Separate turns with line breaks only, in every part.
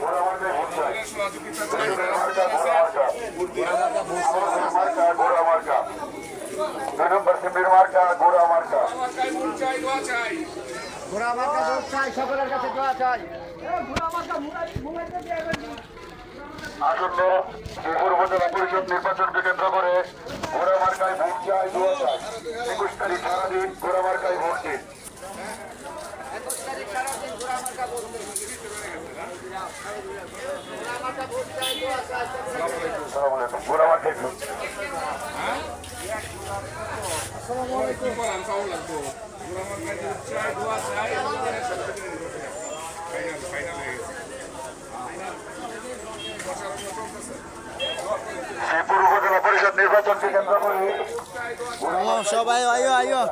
ঘোড়া মার্কায় ভোট চাই মার্কা ঘোড়া মার্কা দুই মার্কা ঘোড়া মার্কা
ঘোড়া মার্কা ভোট চাই সকলের কাছে দোয়া চাই
আসন্ন ত্রিপুর উপজেলা পরিষদ নির্বাচনকে কেন্দ্র করে ঘোড়া মার্কায় ভোট চাই দোয়া চাই একুশ তারিখ সারাদিন ঘোড়া মার্কায় ভোট। দিন আসসালামু আলাইকুম ঘোড়া মার্কায় ভোট শ্রীপুর উপজেলা পরিষদ নির্বাচনকে কেন্দ্র করে
সবাই আয়ো আয়ো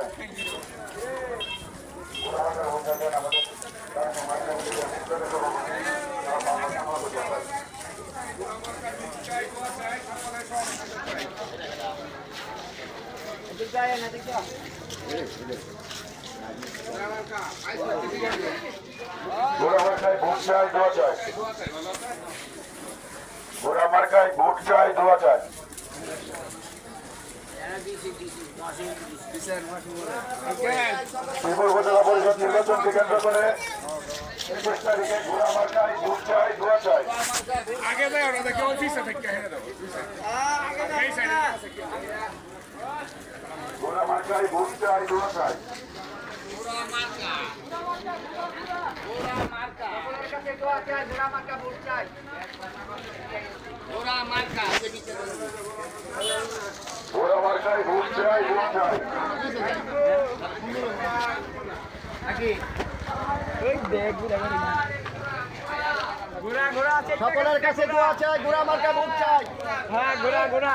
ঘোড়া মার্কায় ভোট চাই দোয়া চাই। চাই উপজেলা পরিষদ নির্বাচনকে কেন্দ্র করে একুশ তারিখে ভোট চাই দোয়া চাই।
আগে দেয় ওরা দেখে ওই পিছে থেকে হেরে দেবো এই সাইডে
ঘোড়া মার্কায় ভোট চাই
সকলের চাই। সকলের কাছে দোয়া চাই ঘোড়া মার্কা ভোট চাই
হ্যাঁ ঘোরা ঘোরা